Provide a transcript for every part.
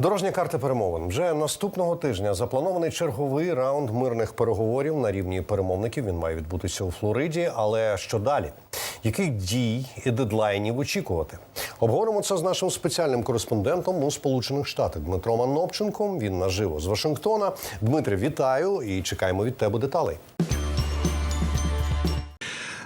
Дорожня карта перемовин вже наступного тижня запланований черговий раунд мирних переговорів на рівні перемовників. Він має відбутися у Флориді. Але що далі? Яких дій і дедлайнів очікувати? Обговоримо це з нашим спеціальним кореспондентом у Сполучених Штатах Дмитром Анопченком. Він наживо з Вашингтона. Дмитре, вітаю і чекаємо від тебе деталей.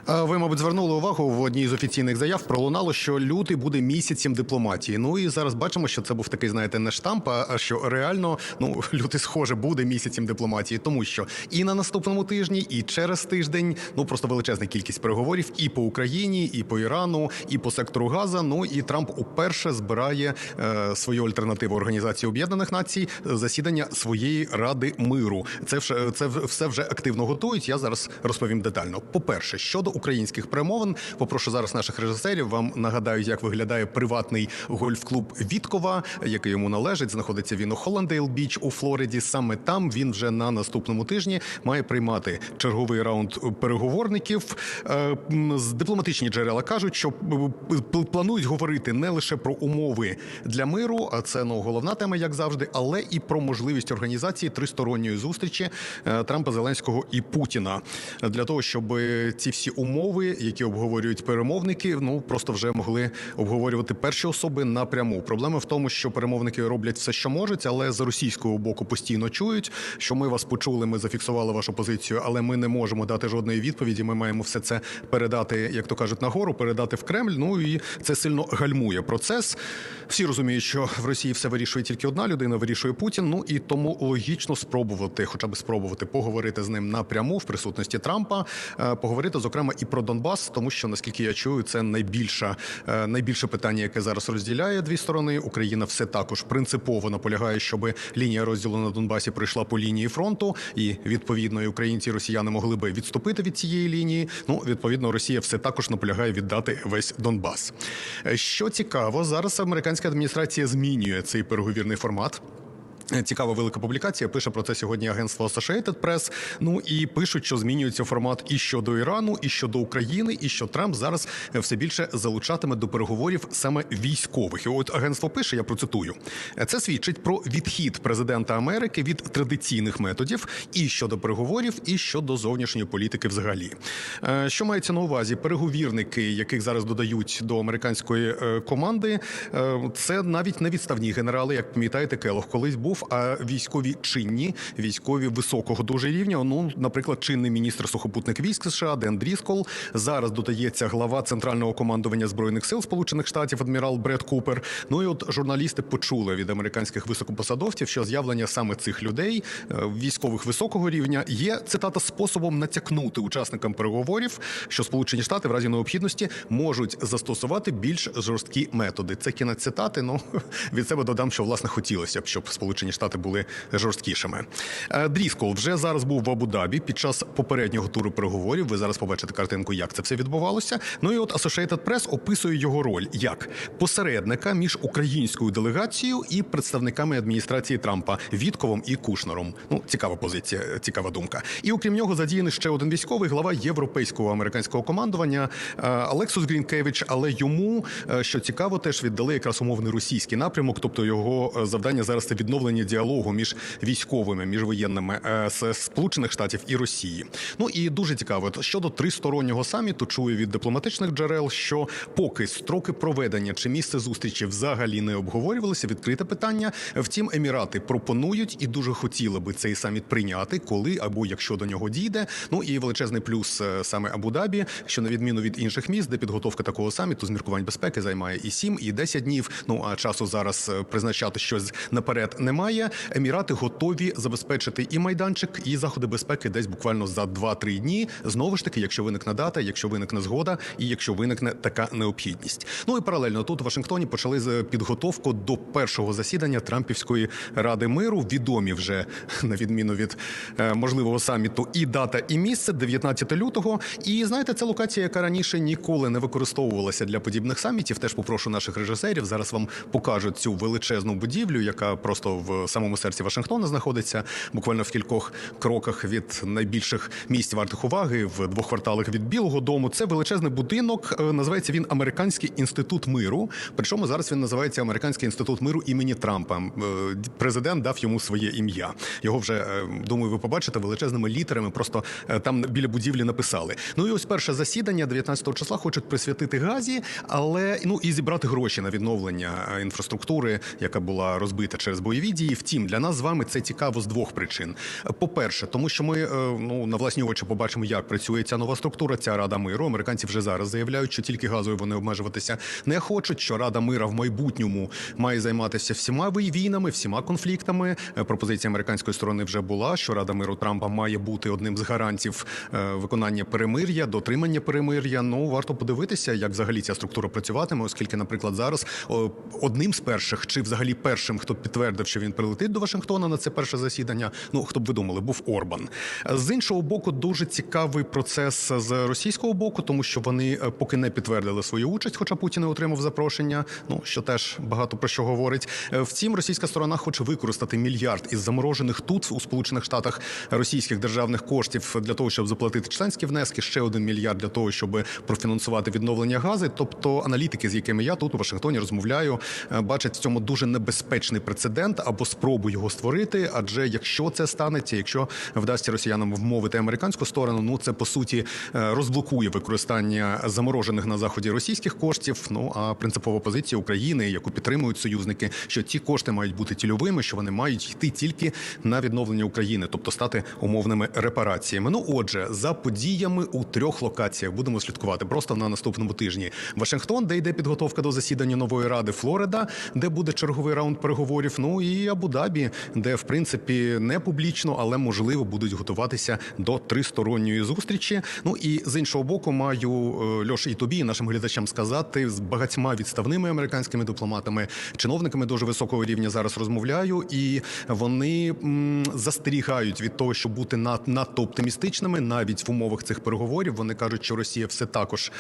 А Ви, мабуть, звернули увагу в одній з офіційних заяв пролунало, що лютий буде місяцем дипломатії. Ну і зараз бачимо, що це був такий, знаєте, не штамп, а що реально ну лютий, схоже, буде місяцем дипломатії, тому що і на наступному тижні, і через тиждень ну просто величезна кількість переговорів і по Україні, і по Ірану, і по сектору Газа. Ну і Трамп уперше збирає е, свою альтернативу Організації Об'єднаних Націй е, засідання своєї ради миру. Це вже це все вже активно готують. Я зараз розповім детально. По перше, щодо українських перемовин, попрошу зараз наших режисерів. Вам нагадають, як виглядає приватний гольф-клуб Віткова, який йому належить. Знаходиться він у Холландейл Біч у Флориді. Саме там він вже на наступному тижні має приймати черговий раунд переговорників. Е, З дипломатичні джерела кажуть, що планують говорити не лише про умови для миру, а це ну головна тема, як завжди, але і про можливість організації тристоронньої зустрічі е, Трампа, Зеленського і Путіна для того, щоб ці всі умови, які обговорюють перемовники, ну просто вже могли обговорювати перші особи напряму. Проблема в тому, що перемовники роблять все, що можуть, але з російського боку постійно чують, що ми вас почули, ми зафіксували вашу позицію, але ми не можемо дати жодної відповіді. Ми маємо все це передати, як то кажуть, нагору, передати в Кремль. Ну і це сильно гальмує процес. Всі розуміють, що в Росії все вирішує тільки одна людина, вирішує Путін. Ну і тому логічно спробувати, хоча б спробувати поговорити з ним напряму в присутності Трампа, е, поговорити зокрема і про Донбас, тому що наскільки я чую, це найбільше, найбільше питання, яке зараз розділяє дві сторони. Україна все також принципово наполягає, щоб лінія розділу на Донбасі пройшла по лінії фронту, і відповідно і українці і росіяни могли би відступити від цієї лінії. Ну відповідно, Росія все також наполягає віддати весь Донбас. Е, Що цікаво, зараз американська адміністрація змінює цей переговірний формат. Цікава велика публікація. Пише про це сьогодні агентство Associated Press. Ну і пишуть, що змінюється формат і щодо Ірану, і щодо України, і що Трамп зараз все більше залучатиме до переговорів саме військових. І от агентство пише, я процитую: це свідчить про відхід президента Америки від традиційних методів і щодо переговорів, і щодо зовнішньої політики взагалі. Е, Що мається на увазі? Переговірники, яких зараз додають до американської е, команди, е, це навіть не відставні генерали, як пам'ятаєте, Келох колись був, а військові чинні, військові високого дуже рівня. Ну, наприклад, чинний міністр сухопутних військ США Ден Дріскол. Зараз додається глава центрального командування збройних сил Сполучених Штатів адмірал Бред Купер. Ну і от журналісти почули від американських високопосадовців, що з'явлення саме цих людей, е, військових високого рівня, є цитата способом натякнути учасникам переговорів, що Сполучені Штати в разі необхідності можуть застосувати більш жорсткі методи. Це кінець цитати. Ну від себе додам, що власне хотілося б, щоб Сполучені Штати були жорсткішими. Е, Дріскол вже зараз був в Абу-Дабі під час попереднього туру переговорів. Ви зараз побачите картинку, як це все відбувалося. Ну і от Associated Press описує його роль як посередника між українською делегацією і представниками адміністрації Трампа Вітковим і Кушнером. Ну цікава позиція, цікава думка. І окрім нього задіяний ще один військовий глава європейського американського командування е, Алексус Грінкевич. Але йому е, що цікаво, теж віддали якраз умовний російський напрямок, тобто його е, завдання зараз це відновлення діалогу між військовими, між воєнними е, з Сполучених Штатів і Росії. Ну і дуже цікаво щодо тристороннього саміту. Чую від дипломатичних джерел, що поки строки проведення чи місце зустрічі взагалі не обговорювалися. Відкрите питання. Втім, емірати пропонують і дуже хотіли би цей саміт прийняти, коли або якщо до нього дійде. Ну і величезний плюс е, саме Абу-Дабі, що на відміну від інших міст, де підготовка такого саміту з міркувань безпеки займає і 7, і 10 днів. Ну а часу зараз е, призначати щось наперед немає. Емірати готові забезпечити і майданчик, і заходи безпеки десь буквально за 2-3 дні. Знову ж таки, якщо виникне дата, якщо виникне згода, і якщо виникне така необхідність. Ну і паралельно тут у Вашингтоні почали підготовку до першого засідання Трампівської ради миру. Відомі вже на відміну від е, можливого саміту і дата, і місце 19 лютого. І знаєте, це локація, яка раніше ніколи не використовувалася для подібних самітів. Теж попрошу наших режисерів. Зараз вам покажуть цю величезну будівлю, яка просто в самому серці Вашингтона знаходиться, буквально в кількох кроках від найбільших місць вартих уваги, в двох кварталах від Білого Дому. Це величезний будинок. е, Називається він Американський інститут миру. Причому зараз він називається Американський інститут миру імені Трампа. Е, Президент дав йому своє ім'я. Його вже е, думаю, ви побачите величезними літерами. Просто там біля будівлі написали. Ну і ось перше засідання 19 числа хочуть присвятити газі, але ну і зібрати гроші на відновлення інфраструктури, яка була розбита через бойові дії. Втім, для нас з вами це цікаво з двох причин. По-перше, тому що ми е, ну на власні очі побачимо, як працює ця нова структура, ця рада миру. Американці вже зараз заявляють, що тільки газою вони обмежуватися не хочуть. Що рада мира в майбутньому має займатися всіма війнами, всіма конфліктами. Е, Пропозиція американської сторони вже була, що рада миру Трампа має бути одним з гарантів е, виконання перемир'я, дотримання перемир'я. Ну варто подивитися, як взагалі ця структура працюватиме, оскільки, наприклад, зараз одним з перших, чи взагалі першим, хто підтвердив, що він прилетить до Вашингтона на це перше засідання. Ну хто б ви думали, був Орбан. З іншого боку, дуже цікавий процес з російського боку, тому що вони е, поки не підтвердили свою участь, хоча Путін не отримав запрошення. Ну що теж багато про що говорить. Е, Втім, російська сторона хоче використати мільярд із заморожених тут у Сполучених Штатах російських державних коштів для того, щоб заплатити членські внески. Ще один мільярд для того, щоб профінансувати відновлення гази. Тобто аналітики, з якими я тут у Вашингтоні розмовляю, е, бачать в цьому дуже небезпечний прецедент або спробу його створити. Адже якщо це станеться, якщо вдасться росіянам вмовити американську сторону, ну це по суті е, розблокує використання заморожених на заході російських коштів. Ну а принципова позиція України, яку підтримують союзники, що ці кошти мають бути тільовими, що вони мають йти тільки на відновлення України, тобто стати умовними репараціями. Ну отже, за подіями у трьох локаціях будемо слідкувати просто на наступному тижні. Вашингтон, де йде підготовка до засідання нової ради, Флорида, де буде черговий раунд переговорів. Ну і Абу-Дабі, де в принципі не публічно, але можливо будуть готуватися до тристоронньої зустрічі. Ну і з іншого боку, маю е, Льош і тобі, і нашим глядачам сказати з багатьма відставними американськими дипломатами, чиновниками дуже високого рівня зараз розмовляю, і вони м, застерігають від того, щоб бути над, надто оптимістичними, навіть в умовах цих переговорів. Вони кажуть, що Росія все також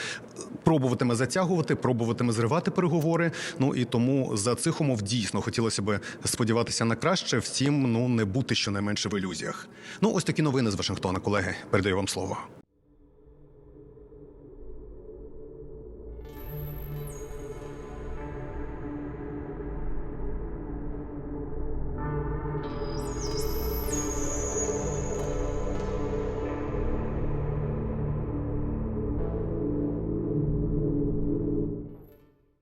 пробуватиме затягувати, пробуватиме зривати переговори. Ну і тому за цих умов дійсно хотілося б сподіватися на краще. всім ну не бути щонайменше в ілюзіях. Ну ось такі новини з Вашингтона, колеги. Передаю вам слово.